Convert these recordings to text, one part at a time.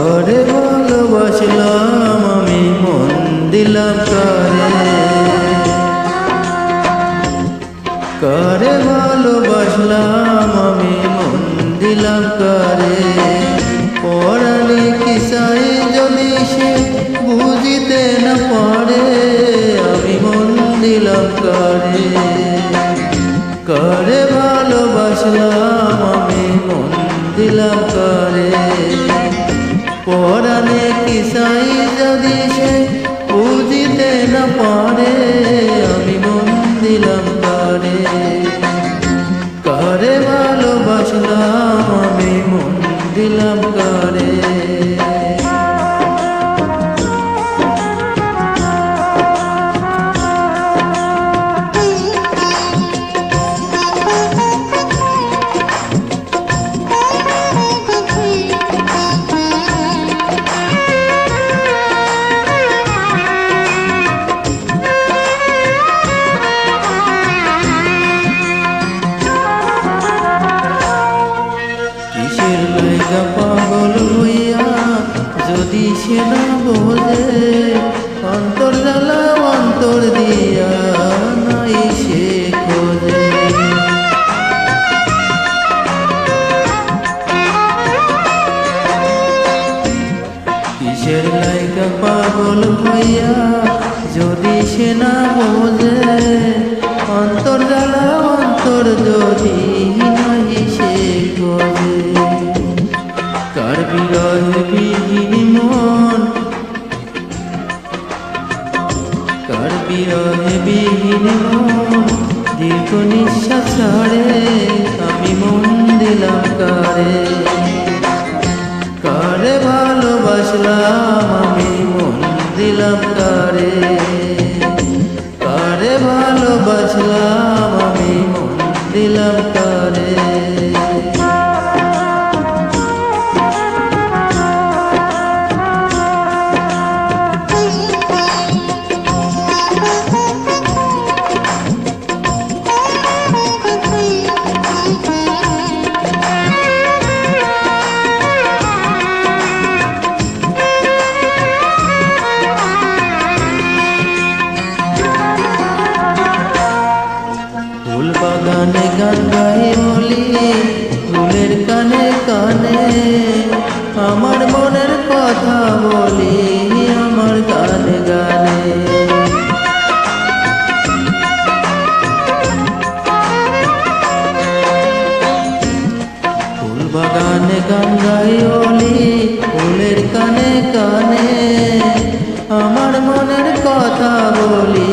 করে ভালোবাসলাম আমি মন দিলাম তরে করে ভালোবাসলাম আমি মন দিলাম করে। পড়ালে কি চাই যদি সে বুঝিতে না পারে, আমি মন দিলাম করে। করে ভালোবাসলাম আমি মন দিলাম করে। দিশে বুঝিতে না পারে আমি মন দিলাম তারে কারে ভালোবাসলাম আমি মন দিলাম কারে সে না বোঝে অন্তর জ্বালা অন্তর দিয়া নাই সে খোঁজে। কিসের লাইকা পাগল হইয়া যদি সে না বোঝে? অন্তর জ্বালা অন্তর যদি কার বিরহে বিহীন দীর্ঘ নিঃশ্বাস ছাড়ে, আমি মন দিলাম কারে। কারে ভালোবাসলাম, আমি মন দিলাম কারে। কারে ভালোবাসলাম, আমি মন দিলাম কারে। বলি ফুলের কানে কানে আমার মনের কথা বলি, আমার গানে গানে। ফুল বাগানে গান কানে কানে আমার মনের কথা বলি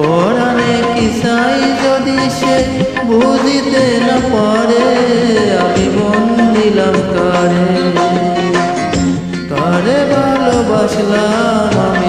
পরাণে কিসাই যদি সে বুঝিতে না পারে আমি মন দিলাম কারে। কারে ভালোবাসলাম